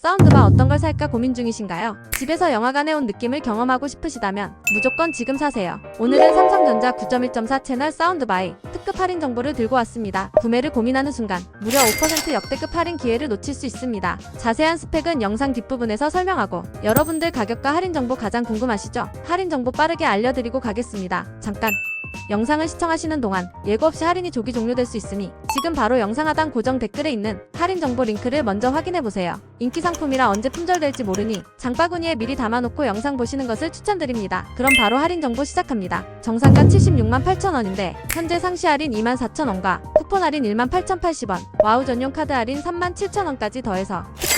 사운드바 어떤 걸 살까 고민 중이신가요? 집에서 영화관에 온 느낌을 경험하고 싶으시다면 무조건 지금 사세요. 오늘은 삼성전자 9.1.4 채널 사운드바의 특급 할인 정보를 들고 왔습니다. 구매를 고민하는 순간 무려 5% 역대급 할인 기회를 놓칠 수 있습니다. 자세한 스펙은 영상 뒷부분에서 설명하고 여러분들 가격과 할인 정보 가장 궁금하시죠? 할인 정보 빠르게 알려드리고 가겠습니다. 잠깐 영상을 시청하시는 동안 예고 없이 할인이 조기 종료될 수 있으니 지금 바로 영상 하단 고정 댓글에 있는 할인 정보 링크를 먼저 확인해 보세요. 인기 상품이라 언제 품절될지 모르니 장바구니에 미리 담아놓고 영상 보시는 것을 추천드립니다. 그럼 바로 할인 정보 시작합니다. 정상가 76만 8천 원인데 현재 상시 할인 2만 4천 원과 쿠폰 할인 1만 8천 80원, 와우 전용 카드 할인 3만 7천 원까지 더해서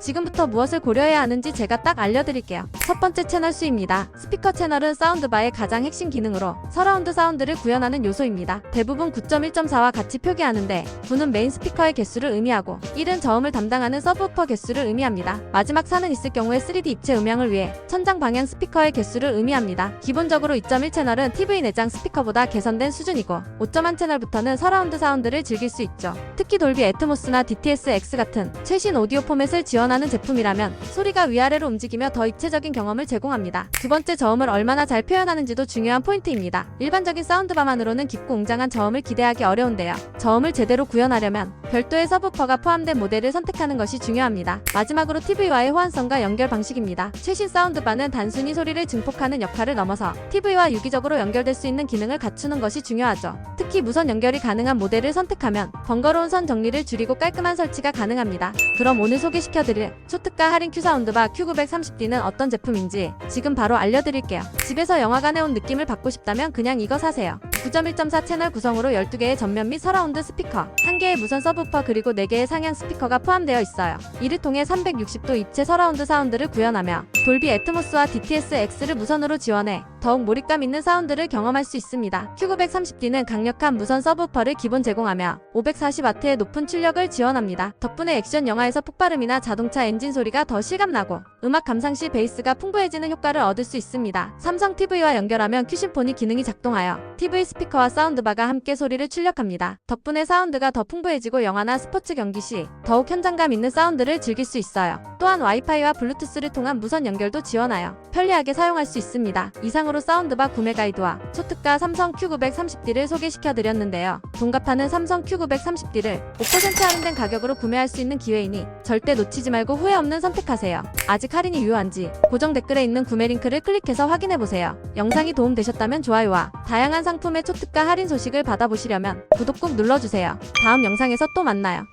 지금부터 무엇을 고려해야 하는지 제가 딱 알려드릴게요. 첫 번째 채널 수입니다. 스피커 채널은 사운드바의 가장 핵심 기능으로 서라운드 사운드를 구현하는 요소입니다. 대부분 9.1.4와 같이 표기하는데 9는 메인 스피커의 개수를 의미하고 1은 저음을 담당하는 서브우퍼 개수를 의미합니다. 마지막 4는 있을 경우에 3D 입체 음향을 위해 천장 방향 스피커의 개수를 의미합니다. 기본적으로 2.1 채널은 TV 내장 스피커보다 개선된 수준이고 5.1 채널부터는 서라운드 사운드를 즐길 수 있죠. 특히 돌비 애트모스나 DTS-X 같은 최신 오디오 포맷 을 지원하는 제품이라면 소리가 위아래로 움직이며 더 입체적인 경험을 제공합니다. 두 번째 저음을 얼마나 잘 표현하는지도 중요한 포인트입니다. 일반적인 사운드바만으로는 깊고 웅장한 저음을 기대하기 어려운데요. 저음을 제대로 구현하려면 별도의 서브퍼가 포함된 모델을 선택하는 것이 중요합니다. 마지막으로 TV와의 호환성과 연결 방식입니다. 최신 사운드바는 단순히 소리를 증폭하는 역할을 넘어서 TV와 유기적으로 연결될 수 있는 기능을 갖추는 것이 중요하죠. 특히 무선 연결이 가능한 모델을 선택하면 번거로운 선 정리를 줄이고 깔끔한 설치가 가능합니다. 그럼 오늘 소개 시켜드릴 초특가 할인 큐 사운드바 Q930D는 어떤 제품인지 지금 바로 알려드릴게요. 집에서 영화관에 온 느낌을 받고 싶다면 그냥 이거 사세요. 9.1.4 채널 구성으로 12개의 전면 및 서라운드 스피커, 1개의 무선 서브퍼 그리고 4개의 상향 스피커가 포함되어 있어요. 이를 통해 360도 입체 서라운드 사운드를 구현하며 돌비 애트모스와 DTS-X를 무선으로 지원해 더욱 몰입감 있는 사운드를 경험할 수 있습니다. Q930D는 강력한 무선 서브퍼를 기본 제공하며 540W의 높은 출력을 지원합니다. 덕분에 액션 영화에서 폭발음이나 자동차 엔진 소리가 더 실감나고 음악 감상 시 베이스가 풍부해지는 효과를 얻을 수 있습니다. 삼성 TV와 연결하면 큐신폰이 기능이 작동하여 TV 스피커와 사운드바가 함께 소리를 출력합니다. 덕분에 사운드가 더 풍부해지고 영화나 스포츠 경기 시 더욱 현장감 있는 사운드를 즐길 수 있어요. 또한 와이파이와 블루투스를 통한 무선 연결도 지원하여 편리하게 사용할 수 있습니다. 이상으로 사운드바 구매 가이드와 초특가 삼성 Q930D를 소개시켜드렸는데요. 동갑하는 삼성 Q930D를 5% 할인된 가격으로 구매할 수 있는 기회이니 절대 놓치지 말고 후회 없는 선택하세요. 아직 할인이 유효한지 고정 댓글에 있는 구매 링크를 클릭해서 확인해보세요. 영상이 도움되셨다면 좋아요와 다양한 상품의 초특가 할인 소식을 받아보시려면 구독 꼭 눌러주세요. 다음 영상에서 또 만나요.